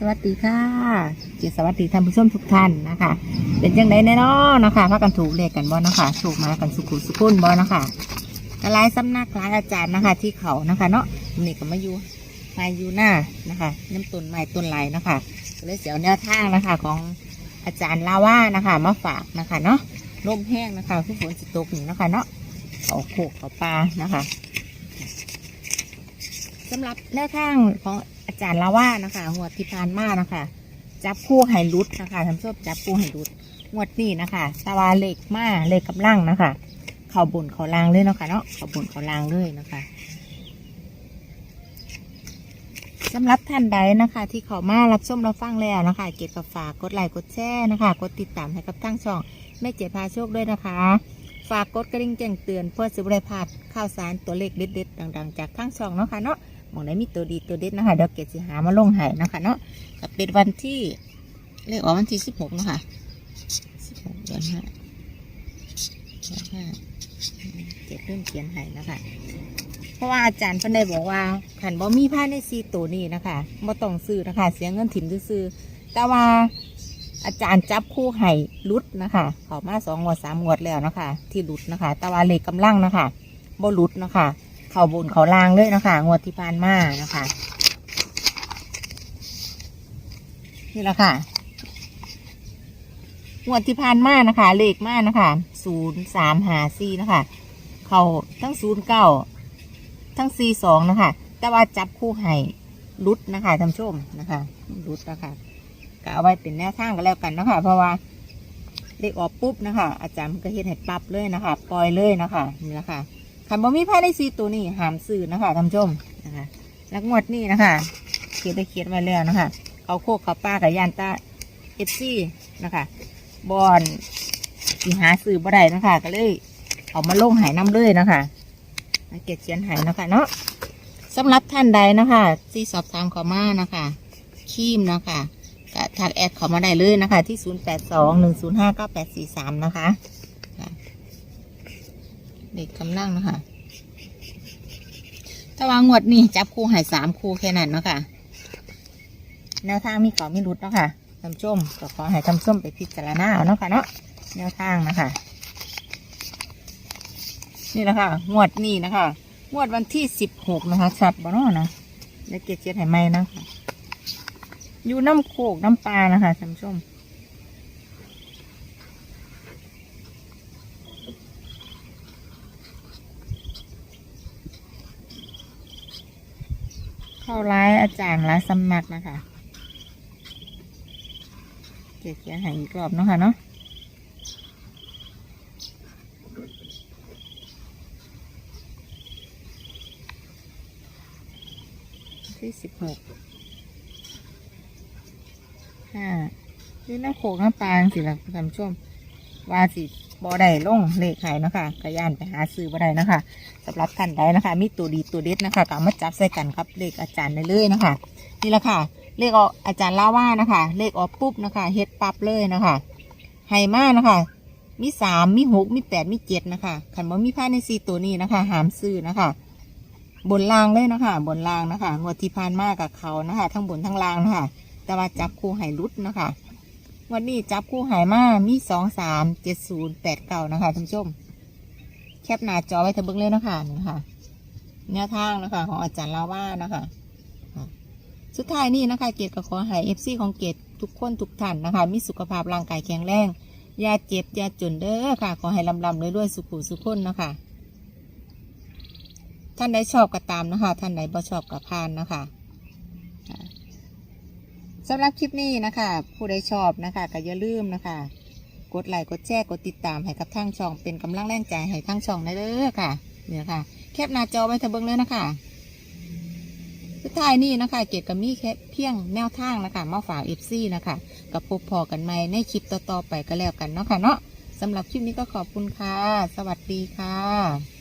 สวัสดีค่ะจิตสวัสดีท่านผู้ชมทุกท่านนะคะ เป็นจังไดแน่นอนนะคะพากันถูกเลขกันบ่นะคะถูกมากันสุขุสุขุนบ่นะคะกหลายสำนักหลายอาจารย์นะคะ ที่เขานะคะเนาะนี่ก็มาอยู่มาอยู่หน้านะคะน้ำต้นไม้ต้นไหลนะคะก็เลยเสียวแนวทางนะคะ ของอาจารย์ลาว่านะคะ มาฝากนะคะเนาะลมแห้งนะคะทุกฝนจะตกนี่นะคะเนาะเขาโขกเขาปลานะคะสำหรับแนวทางของ จารย์ลาว่านะคะหัวที่ผ่านมานะคะ จับคู่ไฮรุดนะคะท่านผู้มจับคู่ไฮรุดงวดนี้นะคะตาวาเหล็กมาเหล็กกับล่างนะคะ เข่าบนเข่าล่างเลยนะคะเนาะเข่าบนเข่าล่างเลยนะคะสำหรับท่านใดนะคะ ที่เขามารับชมรับฟังแล้วนะคะ เก็บกับฝากกดไลค์กดแชร์นะคะ กดติดตามให้กับทั้งช่องแม่เจ็ดพาโชคด้วยนะคะ ฝากกดกระดิ่งแจ้งเตือนเพื่อสิบได้พลาดข่าวสารตัวเลขเด็ดๆดัง ๆ จากทั้งช่องเนาะค่ะเนาะ มองไหนมีตัวดีตัวเด็ดนะคะเดี๋ยวเกดสิหามาลงให้นะคะเนาะกับเป็นวันที่เลขออกวันที่สิบหกนะคะสิบหกเดือนห้าเดือนห้าเจ็ดเริ่มเขียนให้นะคะเพราะว่าอาจารย์เพิ่นได้บอกว่าขันบ่มีผ้าในซีตัวนี้นะคะบ่ต้องซื้อนะคะ เสียเงินถิ่มซื้อแต่ว่าอาจารย์จับคู่ให้ลุดนะคะเขามาสองงวดสามงวดแล้วนะคะ ที่ลุดนะคะ แต่ว่าเลขกำลังนะคะบ่ลุดนะคะ เขาบนเขาลางเลยนะคะงวดที่ผ่านมานะคะนี่แหละค่ะงวดที่ผ่านมานะคะ เลขมานะคะศูนย์สามหาซีนะคะ เขาทั้งศูนย์เก้าทั้งซีสองนะคะ แต่ว่าจับคู่ให้รุดนะคะท่านชมนะคะรุดนะคะก็เอาไว้เป็นแนวทางกันแล้วกันนะคะ เพราะว่าเลขออกปุ๊บนะคะ อาจารย์ก็เฮ็ดให้ปรับเลยนะคะ ปล่อยเลยนะคะนี่แหละค่ะ คันบ่มีภายในซีตัวนี้หามซื้อนะคะท่านชมนะคะแล้วงวดนี้นะคะเขียนได้เขียนไว้แล้วนะคะเขาโคกเขาป้ากับยานตาเอฟซีนะคะบอนสีหาซื้อบ่ได้นะคะ ก็เลยเอามาลงหายน้ำเลยนะคะเก็บเขียนหายนะคะเนาะสำหรับท่านใดนะคะที่สอบถามขามานะคะคีมนะคะก็ทักแอดเขามาได้เลยนะคะ ที่ 0 8 2 1 0 5 9 8 4 3 นะคะคะ เด็กกำลังนะคะถ้าวางงวดนี่จับคู่หายสามคู่แค่นั้นเนาะคะแนวทางมีเก่ามีรุดเนาะค่ะทำส้มก็ขอให้ทำส้มไปพิจารณาเอาเนาะค่ะเนาะแนวทางนะคะนี่แหละค่ะงวดนี้นะคะงวดวันที่สิบหกนะคะชัดบ่เนาะนะแล้วเกียรติเกียรติไหมนะคะอยู่น้ำโขกน้ำปลานะคะทำส้ม เข้าร้ายอาจารย์ร้ายสำนักนะคะเกียเกียรติให้อีกรอบเนาะค่ะเนาะที่สิบหกห้านี่น้ำโขกน้ำปลาสิละท่านผู้ชมว่าสิ บอได้ลงเลขขายนะคะกระยานไปหาซื้อบอได้นะคะสำหรับท่านใดนะคะ มีตัวดีตัวเด็ดนะคะก็เอามาจับใส่กันครับเลขอาจารย์ได้เลยนะคะ นี่แหละค่ะ เลขออกอาจารย์เล่าว่านะคะ เลขออกปุ๊บนะคะเฮ็ดปั๊บเลยนะคะไฮมานะคะ มีสามมีหกมีแปดมีเจ็ดนะคะขันว่มีผ้าในสี่ตัวนี้นะคะ หามซื้อนะคะบนล่างเลยนะคะ บนล่างนะคะงวดที่ผ่านมากกับเขานะคะ ทั้งบนทั้งล่างนะคะแต่ว่าจับคู่ไหรุดนะคะ วันนี้จับคู่ไหมามีสองสามเจ็ดศูนย์แปดเก้านะคะท่านผู้ชม แคปหน้าจอไว้เถอะเบิ้งเลยนะคะนี่ค่ะแนวทางนะคะของอาจารย์ลาว่านะคะสุดท้ายนี่นะคะเกดก็ขอให้เอฟซีของเกดทุกคนทุกท่านนะคะ มีสุขภาพร่างกายแข็งแรงอย่าเจ็บอย่าจนเด้อค่ะ ขอให้ลำลำด้วยๆสุขุสุขคนนะคะ ท่านใดชอบก็ตามนะคะ ท่านใดบ่ชอบก็ผ่านนะคะ สำหรับคลิปนี้นะคะ ผู้ใดชอบนะคะก็อย่าลืมนะคะ กดไลค์กดแชร์กดติดตามให้กับทางช่อง เป็นกำลังแรงใจให้ทางช่องได้เลยค่ะเนี่ยค่ะ แคปหน้าจอไว้เถอะเบิ้งเลยนะคะสุดท้ายนี่นะคะ เกียรติกับมี่แค่เพียงแนวทางนะคะมาฝากเอฟซีนะคะกับพบพอกันใหม่ในคลิปต่อๆไปก็แล้วกันเนาะค่ะเนาะสำหรับคลิปนี้ก็ขอบคุณค่ะ สวัสดีค่ะ